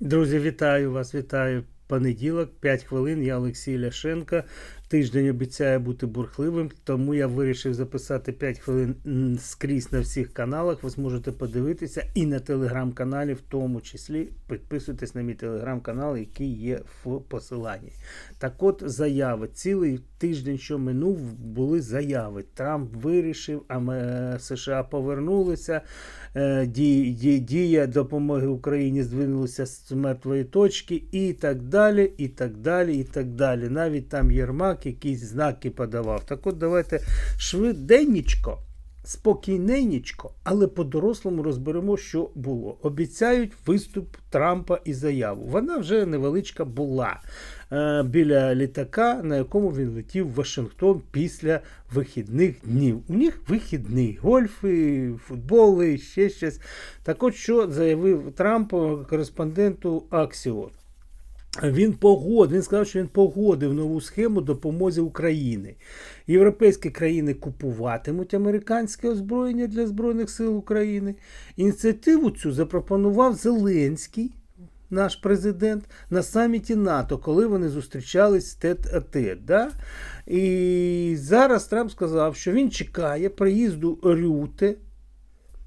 Друзі, вітаю вас, вітаю. Понеділок, 5 хвилин. Я Олексій Ляшенко. Тиждень обіцяє бути бурхливим, тому я вирішив записати 5 хвилин скрізь на всіх каналах. Ви зможете подивитися і на телеграм-каналі, в тому числі підписуйтесь на мій телеграм-канал, який є в посиланні. Так от заяви. Цілий тиждень, що минув, були заяви. Трамп вирішив, а США повернулися. Е, ді- ді- Дія допомоги Україні здвинулася з мертвої точки, і так далі, і так далі, і так далі. Навіть там Єрмак якісь знаки подавав. Так от давайте швиденнічко, спокійненечко, але по-дорослому розберемо, що було. Обіцяють виступ Трампа і заяву. Вона вже невеличка була е, біля літака, на якому він летів в Вашингтон після вихідних днів. У них вихідний, гольфи, футболи, ще щось. Так от що заявив Трамп кореспонденту Аксіон. Він погодив, він сказав, що він погодив нову схему допомоги України. Європейські країни купуватимуть американське озброєння для Збройних сил України. Ініціативу цю запропонував Зеленський, наш президент, на саміті НАТО, коли вони зустрічались тет а тет. Да? І зараз Трамп сказав, що він чекає приїзду Рюте,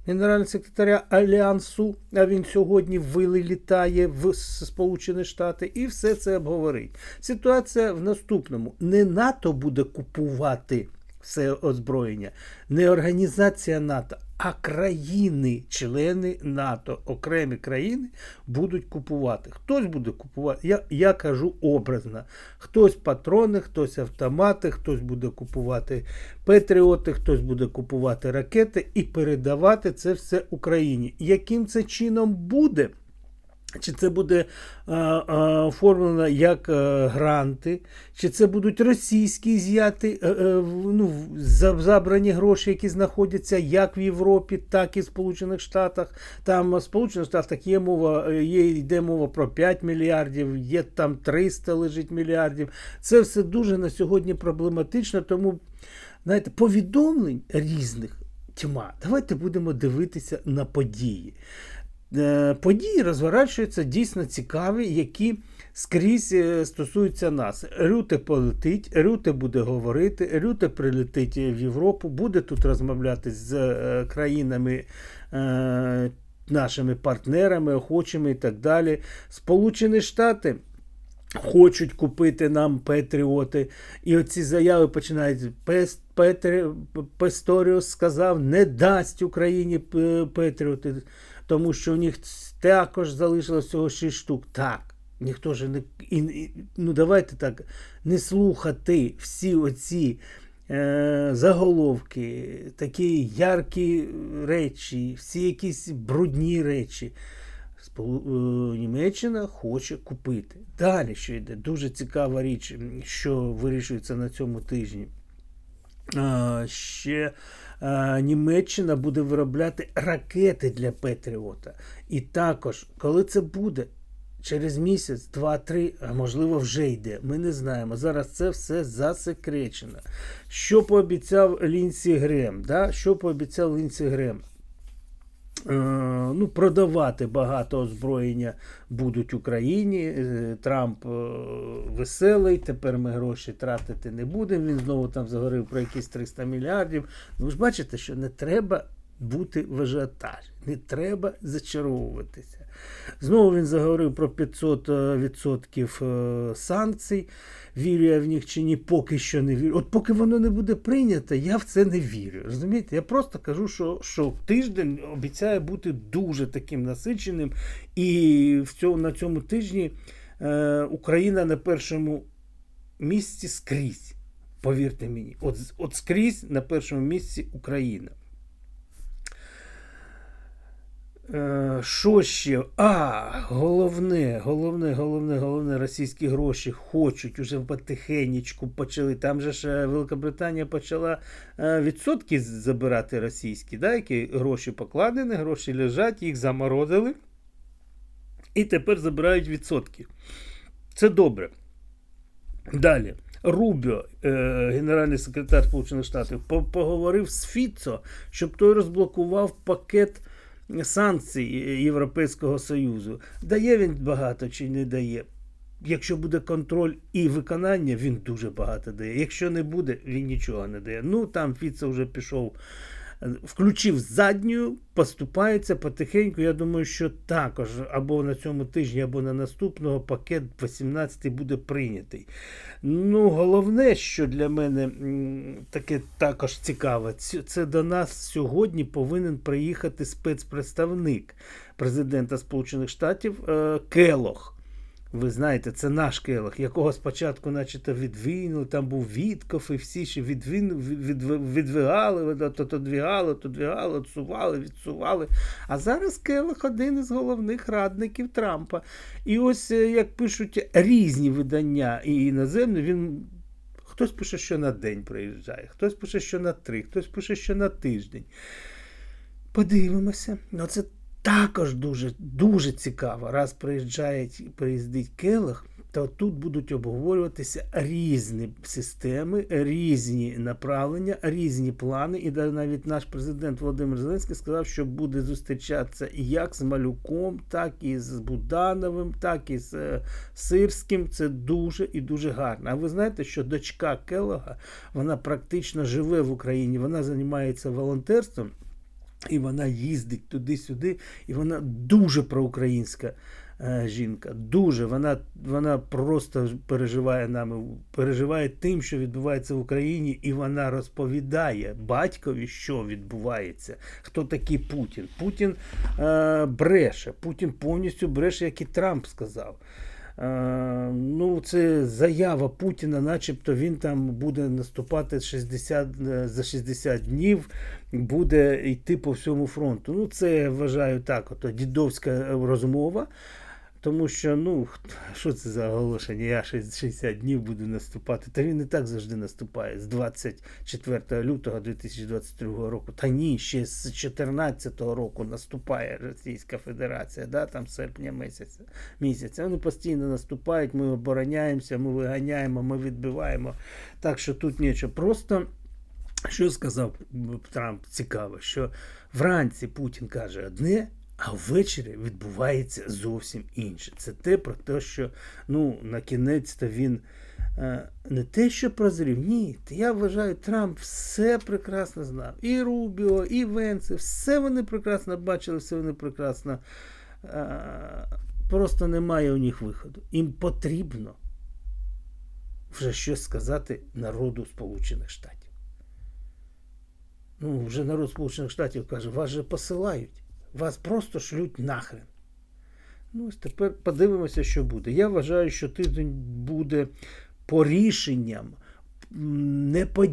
генерального секретаря Альянсу, а він сьогодні вилітає в Сполучені Штати, і все це обговорить. Ситуація в наступному: не НАТО буде купувати все озброєння, не організація НАТО, а країни, члени НАТО, окремі країни будуть купувати. Хтось буде купувати, я, я кажу образно. Хтось патрони, хтось автомати, хтось буде купувати патріоти, хтось буде купувати ракети і передавати це все Україні. Яким це чином буде? Чи це буде а, а, оформлено як а, гранти, чи це будуть російські з'яти е, е, ну, забрані гроші, які знаходяться як в Європі, так і в Сполучених Штатах. Там в Сполучених Штатах є мова, е, є, йде мова про 5 мільярдів, є там 300 лежить мільярдів. Це все дуже на сьогодні проблематично, тому знаєте, повідомлень різних тьма. Давайте будемо дивитися на події. Е, Події розворачуються дійсно цікаві, які скрізь е, стосуються нас. Рюте полетить, Рюте буде говорити, Рюте прилетить в Європу, буде тут розмовляти з е, країнами. Нашими партнерами, охочими і так далі. Сполучені Штати хочуть купити нам Петріоти. І оці заяви починають. Пес- Петрі, Песторіус сказав, не дасть Україні п- Петріоти, тому що у них також залишилось всього 6 штук. Так, ніхто ж не. І- ну давайте так, не слухати всі оці. е, Заголовки, такі яркі речі, всі якісь брудні речі. Е, Німеччина хоче купити. Далі що йде? Дуже цікава річ, що вирішується на цьому тижні. Ще Німеччина буде виробляти ракети для Петріота. І також, коли це буде, через місяць, два-три, а можливо, вже йде. Ми не знаємо. Зараз це все засекречено. Що пообіцяв Лінсі Грем? Да? Що пообіцяв Лінсі Грем? Е, ну, продавати багато озброєння будуть Україні. Е, Трамп е, веселий, тепер ми гроші тратити не будемо. Він знову там заговорив про якісь 300 мільярдів. Ну, ж бачите, що не треба бути в ажіотажі, не треба зачаровуватися. Знову він заговорив про 500% е, е, санкцій. Вірю я в них чи ні, поки що не вірю. От поки воно не буде прийнято, я в це не вірю. Розумієте? Я просто кажу, що, що тиждень обіцяє бути дуже таким насиченим. І в цьому, на цьому тижні е, Україна на першому місці скрізь. Повірте мені, от, от скрізь на першому місці Україна. Е, Що ще? А, головне, головне, головне, головне, російські гроші хочуть уже потихенечку почали. Там же ж е, Великобританія почала е, відсотки забирати російські, да, які гроші покладені, гроші лежать, їх заморозили. І тепер забирають відсотки. Це добре. Далі. Рубіо, е, генеральний секретар Сполучених Штатів, поговорив з Фіцо, щоб той розблокував пакет санкцій Європейського Союзу. Дає він багато чи не дає? Якщо буде контроль і виконання, він дуже багато дає. Якщо не буде, він нічого не дає. Ну там Фіце вже пішов, включив задню, поступається потихеньку. Я думаю, що також або на цьому тижні, або на наступного пакет 18 буде прийнятий. Ну, головне, що для мене таке також цікаве, це до нас сьогодні повинен приїхати спецпредставник президента Сполучених Штатів е, Келох. Ви знаєте, це наш Келох, якого спочатку, начебто, відвинули, там був Вітков, і всі ще відвин, від, від, відвигали, то, двігали, то двігали, відсували, відсували. А зараз Келох один із головних радників Трампа. І ось, е, як пишуть різні видання і іноземні, він. Хтось пише, що на день приїжджає, хтось пише, що на три, хтось пише, що на тиждень. Подивимося. Ну, це також дуже, дуже цікаво. Раз приїжджає, приїздить Келах, то тут будуть обговорюватися різні системи, різні направлення, різні плани. І навіть наш президент Володимир Зеленський сказав, що буде зустрічатися як з Малюком, так і з Будановим, так і з е, Сирським. Це дуже і дуже гарно. А ви знаєте, що дочка Келога, вона практично живе в Україні, вона займається волонтерством. І вона їздить туди-сюди, і вона дуже проукраїнська е, жінка. Дуже. Вона, вона просто переживає нами, переживає тим, що відбувається в Україні, і вона розповідає батькові, що відбувається. Хто такий Путін? Путін е, бреше. Путін повністю бреше, як і Трамп сказав. Е, Ну, це заява Путіна, начебто він там буде наступати 60, е, за 60 днів, буде йти по всьому фронту. Ну, це вважаю так, ото дідовська розмова. Тому що, ну, що це за оголошення? Я 60 днів буду наступати. Та він і так завжди наступає з 24 лютого 2022 року. Та ні, ще з 2014 року наступає Російська Федерація, да, там серпня місяця. місяця. Вони постійно наступають, ми обороняємося, ми виганяємо, ми відбиваємо. Так що тут нічого. Просто. Що сказав Трамп цікаво, що вранці Путін каже одне, а ввечері відбувається зовсім інше. Це те про те, що ну, на кінець-то він е, не те, що прозрів, ні. Я вважаю, Трамп все прекрасно знав. І Рубіо, і Венце, все вони прекрасно бачили, все вони прекрасно. Е, просто немає у них виходу. Їм потрібно вже щось сказати народу Сполучених Штатів. Ну, вже народ Сполучених Штатів каже, вас же посилають, вас просто шлють нахрен. Ну, ось тепер подивимося, що буде. Я вважаю, що тиждень буде по рішенням, не по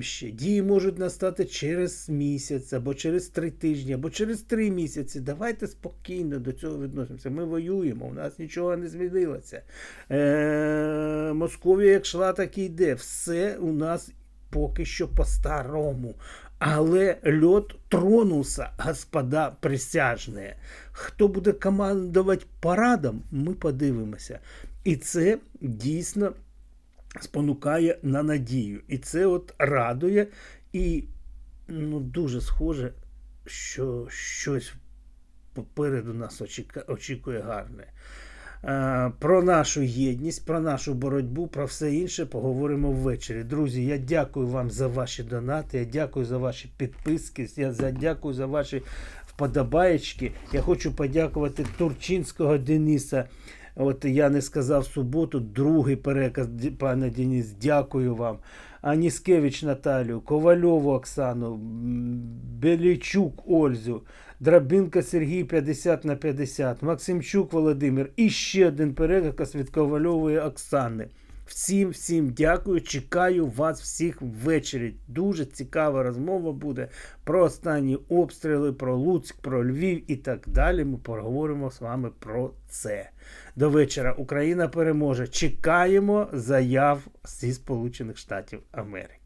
ще. Дії можуть настати через місяць, або через три тижні, або через три місяці. Давайте спокійно до цього відносимося. Ми воюємо, у нас нічого не змінилося. Е- Московія як йшла, так і йде. Все у нас поки що по-старому. Але льот тронувся, господа присяжні. Хто буде командувати парадом, ми подивимося. І це дійсно спонукає на надію. І це от радує. І ну, дуже схоже, що щось попереду нас очікує гарне. Е, Про нашу єдність, про нашу боротьбу, про все інше поговоримо ввечері. Друзі, я дякую вам за ваші донати, я дякую за ваші підписки, я дякую за ваші вподобаєчки. Я хочу подякувати Турчинського Дениса. От я не сказав суботу, другий переказ, пане Деніс, дякую вам. Аніскевич Наталію, Ковальову Оксану, Белічук Ользу, Драбинка Сергій 50 на 50, Максимчук Володимир і ще один переказ від Ковальової Оксани. Всім, всім дякую. Чекаю вас всіх ввечері. Дуже цікава розмова буде про останні обстріли, про Луцьк, про Львів і так далі. Ми поговоримо з вами про це. До вечора Україна переможе. Чекаємо заяв зі Сполучених Штатів Америки.